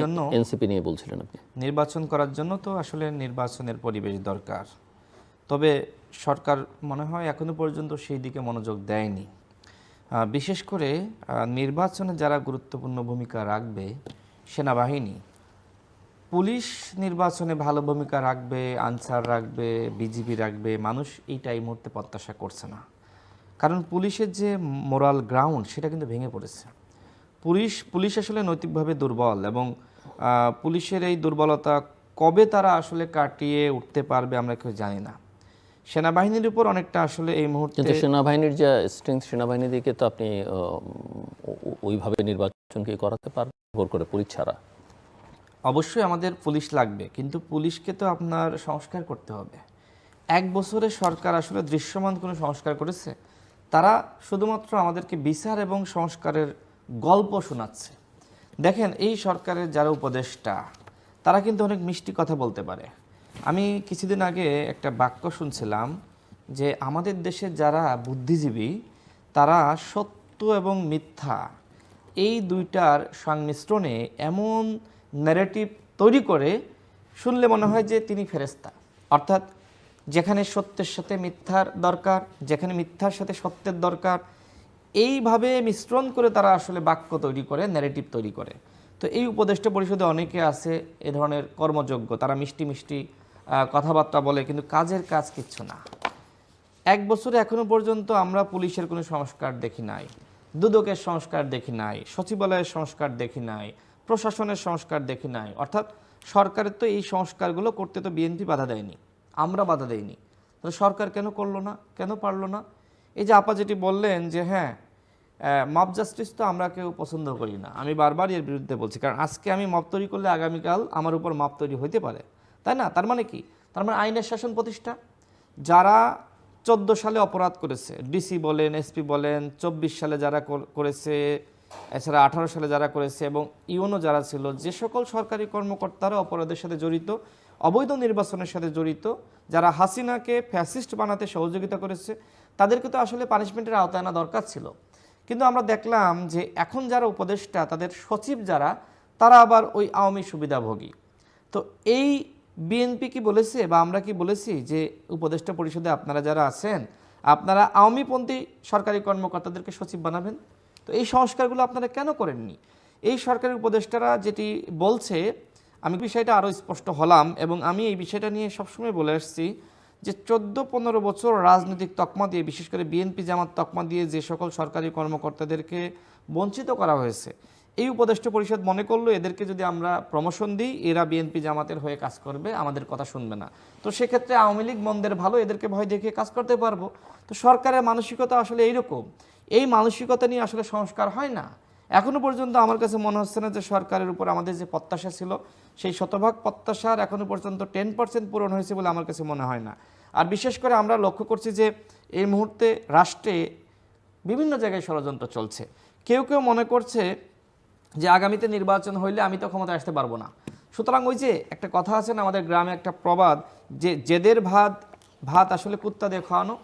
জন্য এনসিপি নিয়ে বলছিলেন আপনি। নির্বাচন করার জন্য তো আসলে নির্বাচনের পরিবেশ দরকার। তবে সরকার মনে হয় এখনও পর্যন্ত সেই দিকে মনোযোগ দেয়নি। বিশেষ করে নির্বাচনে যারা গুরুত্বপূর্ণ ভূমিকা রাখবে সেনাবাহিনী পুলিশ নির্বাচনে ভালো ভূমিকা রাখবে আনসার রাখবে বিজিবি রাখবে মানুষ এইটা এই মুহূর্তে প্রত্যাশা করছে না। কারণ পুলিশের যে মোরাল গ্রাউন্ড সেটা কিন্তু ভেঙে পড়েছে। পুলিশ পুলিশ আসলে নৈতিকভাবে দুর্বল এবং পুলিশের এই দুর্বলতা কবে তারা আসলে কাটিয়ে উঠতে পারবে আমরা কেউ জানি না। সেনাবাহিনীর উপর অনেকটা আসলে এই মুহূর্তে কিন্তু সেনাবাহিনীর যে স্ট্রেংথ সেনাবাহিনী দিকে তো আপনি ওইভাবে নির্বাচনকে করাতে পারবেন ভোর করে পুলিশ ছাড়া। অবশ্যই আমাদের পুলিশ লাগবে কিন্তু পুলিশকে তো আপনার সংস্কার করতে হবে। এক বছরে সরকার আসলে দৃশ্যমান কোনো সংস্কার করেছে তারা শুধুমাত্র আমাদেরকে বিচার এবং সংস্কারের গল্প শোনাচ্ছে। দেখেন, এই সরকারের যারা উপদেষ্টা, তারা কিন্তু অনেক মিষ্টি কথা বলতে পারে। আমি কিছুদিন আগে একটা বাক্য শুনছিলাম যে, আমাদের দেশের যারা বুদ্ধিজীবী, তারা সত্য এবং মিথ্যা, এই দুইটার সংমিশ্রণে এমন ন্যারেটিভ তৈরি করে, শুনলে মনে হয় যে তিনি ফেরেস্তা অর্থাৎ, যেখানে সত্যের সাথে মিথ্যার দরকার, যেখানে মিথ্যার সাথে সত্যের দরকার এইভাবে মিশ্রণ করে তারা আসলে বাক্য তৈরি করে ন্যারেটিভ তৈরি করে। তো এই উপদেষ্টা পরিষদে অনেকে আছে এ ধরনের কর্মযোগ্য, তারা মিষ্টি মিষ্টি কথাবার্তা বলে, কিন্তু কাজের কাজ কিচ্ছু না। এক বছরে এখনও পর্যন্ত আমরা পুলিশের কোনো সংস্কার দেখি নাই, দুদকের সংস্কার দেখি নাই, সচিবালয়ের সংস্কার দেখি নাই, প্রশাসনের সংস্কার দেখি নাই। অর্থাৎ সরকারের তো এই সংস্কারগুলো করতে তো বিএনপি বাধা দেয়নি, আমরা বাধা দেয়নি তাহলে সরকার কেন করল না? কেন পারল না? এই যে আপা যেটি বললেন যে হ্যাঁ মব জাস্টিস তো আমরা কেউ পছন্দ করি না। আমি বারবার এর বিরুদ্ধে বলছি, কারণ আজকে আমি মব তৈরি করলে আগামীকাল আমার উপর মাপ তৈরি হইতে পারে। তাই না? তার মানে কি? তার মানে আইনের শাসন প্রতিষ্ঠা। যারা চোদ্দ সালে অপরাধ করেছে ডিসি বলেন এসপি বলেন, চব্বিশ সালে যারা করেছে, এছাড়া আঠারো সালে যারা করেছে এবং ইউনো যারা ছিল, যে সকল সরকারি কর্মকর্তারা অপরাধের সাথে জড়িত, অবৈধ নির্বাচনের সাথে জড়িত, যারা হাসিনাকে ফ্যাসিস্ট বানাতে সহযোগিতা করেছে, তাদেরকে তো আসলে পানিশমেন্টের আওতায় আনা দরকার ছিল। কিন্তু আমরা দেখলাম যে এখন যারা উপদেষ্টা, তাদের সচিব যারা, তারা আবার ওই আওয়ামী সুবিধাভোগী। তো এই বিএনপি কি বলেছে বা আমরা কি বলেছি যে উপদেষ্টা পরিষদে আপনারা যারা আছেন, আপনারা আওয়ামীপন্থী সরকারি কর্মকর্তাদেরকে সচিব বানাবেন? তো এই সংস্কারগুলো আপনারা কেন করেননি? এই সরকারি উপদেষ্টারা যেটি বলছে, আমি বিষয়টা আরও স্পষ্ট হলাম এবং আমি এই বিষয়টা নিয়ে সবসময় বলে আসছি যে চোদ্দ পনেরো বছর রাজনৈতিক তকমা দিয়ে, বিশেষ করে বিএনপি জামাত তকমা দিয়ে যে সকল সরকারি কর্মকর্তাদেরকে বঞ্চিত করা হয়েছে, এই উপদেষ্টা পরিষদ মনে করল এদেরকে যদি আমরা প্রমোশন দিই, এরা বিএনপি জামাতের হয়ে কাজ করবে, আমাদের কথা শুনবে না। তো সেক্ষেত্রে আওয়ামী লীগ মন্দের ভালো, এদেরকে ভয় দেখিয়ে কাজ করতে পারব। তো সরকারের মানসিকতা আসলে এইরকম। এই মানসিকতা নিয়ে আসলে সংস্কার হয় না। এখনও পর্যন্ত আমার কাছে মনে হচ্ছে না যে সরকারের উপর আমাদের যে প্রত্যাশা ছিল, সেই শতভাগ প্রত্যাশার এখনও পর্যন্ত টেন পার্সেন্ট পূরণ হয়েছে বলে আমার কাছে মনে হয় না। আর বিশেষ করে আমরা লক্ষ্য করছি যে এই মুহূর্তে রাষ্ট্রে বিভিন্ন জায়গায় ষড়যন্ত্র চলছে। কেউ কেউ মনে করছে যে আগামীতে নির্বাচন হইলে আমি তো ক্ষমতায় আসতে পারব না। সুতরাং ওই যে একটা কথা আছে না, আমাদের গ্রামে একটা প্রবাদ যে জেদের ভাত ভাত আসলে কুত্তা দিয়ে খাওয়ানো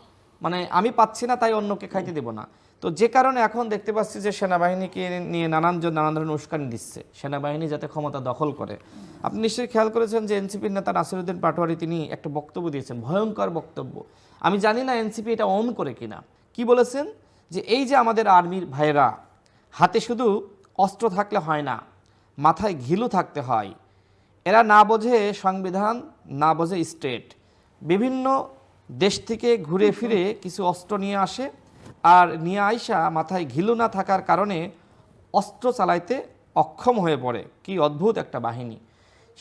মানে আমি পাচ্ছি না, তাই অন্যকে খাইতে দেবো না। তো যে কারণে এখন দেখতে পাচ্ছি যে সেনাবাহিনীকে নিয়ে নানানজন নানান ধরনের উস্কানি দিচ্ছে। সেনাবাহিনী যাতে ক্ষমতা দখল করে। আপনি নিশ্চয়ই খেয়াল করেছেন যে এনসিপির নেতা নাসিরুদ্দিন পাটোয়ারি তিনি একটা বক্তব্য দিয়েছেন, ভয়ঙ্কর বক্তব্য। আমি জানি না এনসিপি এটা অন করে কিনা। কি বলেছেন? যে এই যে আমাদের আর্মির ভাইয়েরা, হাতে শুধু অস্ত্র থাকলে হয় না, মাথায় ঘিলু থাকতে হয়, এরা না বোঝে সংবিধান, না বোঝে স্টেট। বিভিন্ন দেশ থেকে ঘুরে ফিরে কিছু অস্ত্র নিয়ে আসে আর নিয়ে আইসা মাথায় ঘিলু না থাকার কারণে অস্ত্র চালাইতে অক্ষম হয়ে পড়ে। কি অদ্ভুত একটা বাহিনী।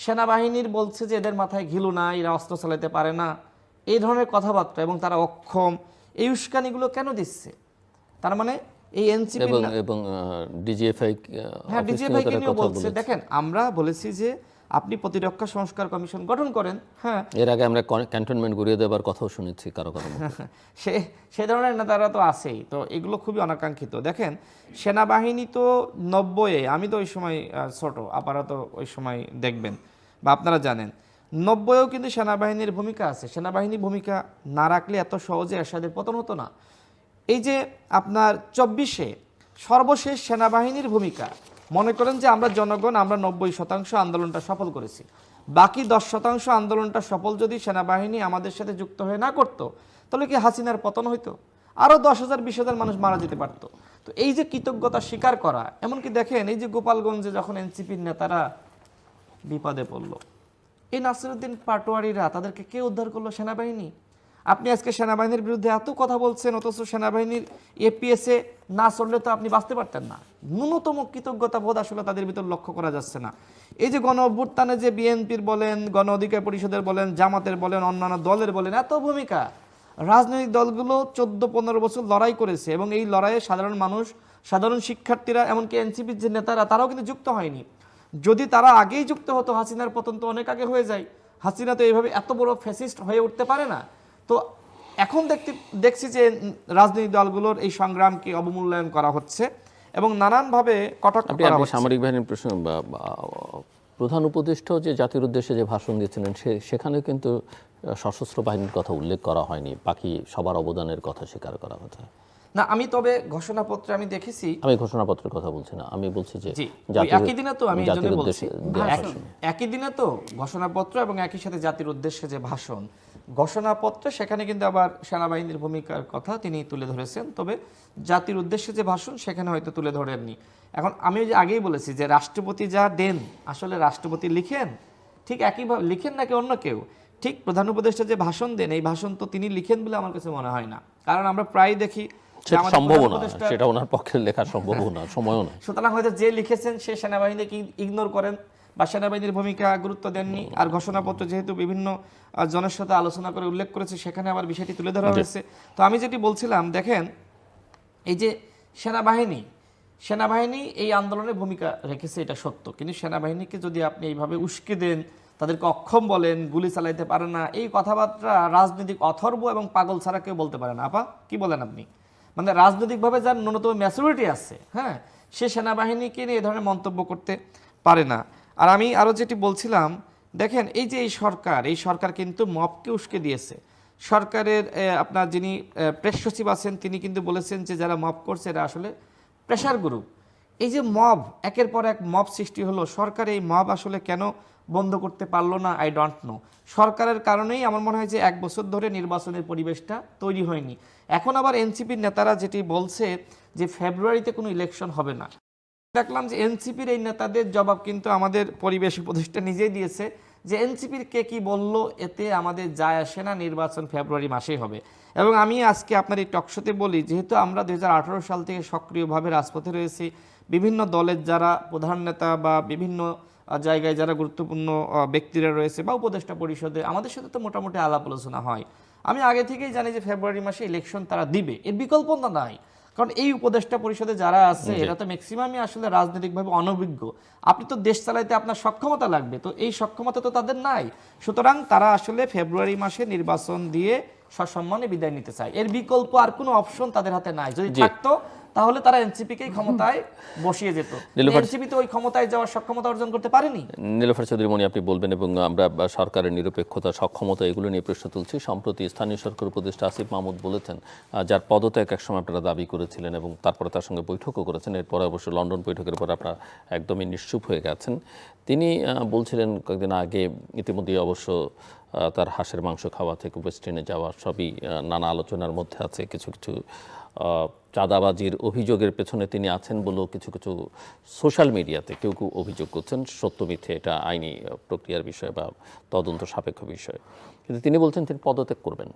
সেনাবাহিনীর বলছে যে এদের মাথায় ঘিলু নাই এরা অস্ত্র চালাতে পারে না। এই ধরনের কথাবার্তা এবং তারা অক্ষম। এই উস্কানিগুলো কেন দিচ্ছে? তার মানে এই এনসিপি এবং ডিজিএফআই হ্যাঁ ডিজিএফআইকে নিয়ে বলছে। দেখেন আমরা বলেছি যে আপনি প্রতিরক্ষা সংস্কার কমিশন গঠন করেন হ্যাঁ। এর আগে আমরা ক্যান্টনমেন্ট ঘুরিয়ে দেওয়ার কথাও শুনেছি কারও কারও। সে সে ধরনের নেতারা তো আছেই তো এগুলো খুবই অনাকাঙ্ক্ষিত। দেখেন সেনাবাহিনী তো নব্বইয়ে আমি তো ওই সময় ছোট আপারা তো ওই সময় দেখবেন বা আপনারা জানেন। নব্বইয়েও কিন্তু সেনাবাহিনীর ভূমিকা আছে। সেনাবাহিনীর ভূমিকা না রাখলে এত সহজে এরশাদের পতন হতো না। এই যে আপনার চব্বিশে সর্বশেষ সেনাবাহিনীর ভূমিকা মনে করেন যে আমরা জনগণ, আমরা নব্বই শতাংশ আন্দোলনটা সফল করেছি। বাকি দশ শতাংশ আন্দোলনটা সফল যদি সেনাবাহিনী আমাদের সাথে যুক্ত হয়ে না করতো, তাহলে কি হাসিনার পতন হইতো? আরও দশ হাজার, বিশ হাজার মানুষ মারা যেতে পারতো। তো এই যে কৃতজ্ঞতা স্বীকার করা, এমনকি দেখেন এই যে গোপালগঞ্জে যখন এনসিপির নেতারা বিপদে পড়ল, এই নাসিরুদ্দিন পাটোয়ারিরা তাদেরকে কে উদ্ধার করল সেনাবাহিনী? আপনি আজকে সেনাবাহিনীর বিরুদ্ধে এত কথা বলছেন, অথচ সেনাবাহিনীর এপিএসএ না চললে তো আপনি বাঁচতে পারতেন না। ন্যূনতম কৃতজ্ঞতা বোধ আসলে তাদের ভিতর লক্ষ্য করা যাচ্ছে না। এই যে গণ অভ্যুত্থানে যে বিএনপির বলেন, গণ অধিকার পরিষদের বলেন, জামাতের বলেন, অন্যান্য দলের বলেন, এত ভূমিকা। রাজনৈতিক দলগুলো চোদ্দ পনেরো বছর লড়াই করেছে এবং এই লড়াইয়ে সাধারণ মানুষ, সাধারণ শিক্ষার্থীরা, এমনকি এনসিপির যে নেতারা, তারাও কিন্তু যুক্ত হয়নি। যদি তারা আগেই যুক্ত হতো, হাসিনার পতন তো অনেক আগে হয়ে যায়। হাসিনা তো এইভাবে এত বড় ফ্যাসিস্ট হয়ে উঠতে পারে না। তো এখন দেখতে দেখছি যে রাজনৈতিক দলগুলোর এই সংগ্রামকে অবমূল্যায়ন করা হচ্ছে এবং নানানভাবে করা হচ্ছে। সামরিক বাহিনীর প্রশ্ন প্রধান উপদেষ্টাও যে জাতির উদ্দেশ্যে যে ভাষণ দিয়েছিলেন সে সেখানে কিন্তু সশস্ত্র বাহিনীর কথা উল্লেখ করা হয়নি। বাকি সবার অবদানের কথা স্বীকার করা কথা না আমি তবে ঘোষণাপত্রে আমি দেখেছি। আমি ঘোষণাপত্রের কথা বলছি না। আমি বলছি যে একই দিনে তো আমি জাতির উদ্দেশ্যে। একই দিনে তো ঘোষণাপত্র এবং একই সাথে জাতির উদ্দেশ্যে যে ভাষণ ঘোষণাপত্রে সেখানে কিন্তু আবার সেনাবাহিনীর ভূমিকার কথা তিনি তুলে ধরেছেন। তবে জাতির উদ্দেশ্যে যে ভাষণ সেখানে হয়তো তুলে ধরেননি। এখন আমি যে আগেই বলেছি যে রাষ্ট্রপতি যা দেন আসলে রাষ্ট্রপতি লিখেন ঠিক একইভাবে লিখেন নাকি অন্য কেউ? ঠিক প্রধান উপদেষ্টা যে ভাষণ দেন এই ভাষণ তো তিনি লিখেন বলে আমার কাছে মনে হয় না। কারণ আমরা প্রায় দেখি সেটা ওনার পক্ষে লেখা সম্ভব না সময়ও না। সুতরাং হয়তো যে লিখেছেন সে সেনাবাহিনীকে ইগনোর করেন। বা সেনাবাহিনীর ভূমিকা গুরুত্ব দেননি। আর ঘোষণাপত্র যেহেতু বিভিন্ন জনের সাথে আলোচনা করে উল্লেখ করেছে সেখানে আবার বিষয়টি তুলে ধরা হয়েছে। তো আমি যেটি বলছিলাম দেখেন এই যে সেনাবাহিনী সেনাবাহিনী এই আন্দোলনে ভূমিকা রেখেছে এটা সত্য। কিন্তু সেনাবাহিনীকে যদি আপনি এইভাবে উস্কে দেন তাদেরকে অক্ষম বলেন গুলি চালাইতে পারে না এই কথাবার্তা রাজনৈতিক অথর্ব এবং পাগল ছাড়া কেউ বলতে পারে না। আপা কি বলেন আপনি? মানে রাজনৈতিকভাবে যার ন্যূনতম ম্যাচুরিটি আছে হ্যাঁ সে সেনাবাহিনীকে নিয়ে এ ধরনের মন্তব্য করতে পারে না। আর আমি আরও যেটি বলছিলাম, দেখেন এই যে এই সরকার এই সরকার কিন্তু মপকে উস্কে দিয়েছে। সরকারের আপনার যিনি প্রেস সচিব আছেন, তিনি কিন্তু বলেছেন যে যারা মপ করছে এরা আসলে প্রেশার গ্রুপ এই যে মব, একের পর এক মব সৃষ্টি হলো, সরকার এই মব আসলে কেন বন্ধ করতে পারল না? আই ডোন্ট নো সরকারের কারণেই আমার মনে হয় যে এক বছর ধরে নির্বাচনের পরিবেশটা তৈরি হয়নি। এখন আবার এনসিপির নেতারা যেটি বলছে যে ফেব্রুয়ারিতে কোনো ইলেকশন হবে না। দেখলাম যে এনসিপির এই নেতাদের জবাব কিন্তু আমাদের পরিবেশ উপদেষ্টা নিজেই দিয়েছে যে এনসিপির কে কি বলল, এতে আমাদের যায় আসে না, নির্বাচন ফেব্রুয়ারি মাসেই হবে। এবং আমি আজকে আপনার এই টকশোতে বলি, যেহেতু আমরা দুই হাজার আঠারো সাল থেকে সক্রিয়ভাবে রাজপথে রয়েছি, বিভিন্ন দলের যারা প্রধান নেতা বা বিভিন্ন জায়গায় যারা গুরুত্বপূর্ণ ব্যক্তিরা রয়েছে বা উপদেষ্টা পরিষদে, আমাদের সাথে তো মোটামুটি আলাপ আলোচনা হয়। আমি আগে থেকেই জানি যে ফেব্রুয়ারি মাসে ইলেকশন তারা দিবে। এর বিকল্প না নাই। কারণ এই উপদেষ্টা পরিষদে যারা আছে এরা তো ম্যাক্সিমামই আসলে রাজনৈতিকভাবে অনভিজ্ঞ। আপনি তো দেশ চালাইতে আপনার সক্ষমতা লাগবে তো এই সক্ষমতা তো তাদের নাই। সুতরাং তারা আসলে ফেব্রুয়ারি মাসে নির্বাচন দিয়ে সসম্মানে বিদায় নিতে চায়। এর বিকল্প আর কোনো অপশন তাদের হাতে নাই। যদি থাকতো তাহলে তারা এনসিপিকেই ক্ষমতায় বসিয়ে যেত। নীলুফার- এনসিপি তো ওই ক্ষমতায় যাওয়ার সক্ষমতা অর্জন করতে পারেনি। নীলফার চৌধুরী মণি আপনি বলবেন এবং আমরা সরকারের নিরপেক্ষতা সক্ষমতা এগুলো নিয়ে প্রশ্ন তুলছি। সম্প্রতি স্থানীয় সরকার উপদেষ্টা আসিফ মাহমুদ বলেছেন যার পদত্যাগ একসময় আপনারা দাবি করেছিলেন এবং তারপরে তার সঙ্গে বৈঠকও করেছেন। এরপরে অবশ্য লন্ডন বৈঠকের পর আপনারা একদমই নিশ্চুপ হয়ে গেছেন। তিনি বলছিলেন কয়েকদিন আগে ইতিমধ্যে অবশ্য তার হাঁসের মাংস খাওয়া থেকে ওয়েস্টার্নে যাওয়া সবই নানা আলোচনার মধ্যে আছে। কিছু কিছু চাঁদাবাজির অভিযোগের পেছনে তিনি আছেন বলেও কিছু কিছু সোশ্যাল মিডিয়াতে কেউ কেউ অভিযোগ করছেন। সত্য, মিথ্যে এটা আইনি প্রক্রিয়ার বিষয় বা তদন্ত সাপেক্ষ বিষয়। কিন্তু তিনি বলছেন তিনি পদত্যাগ করবেন।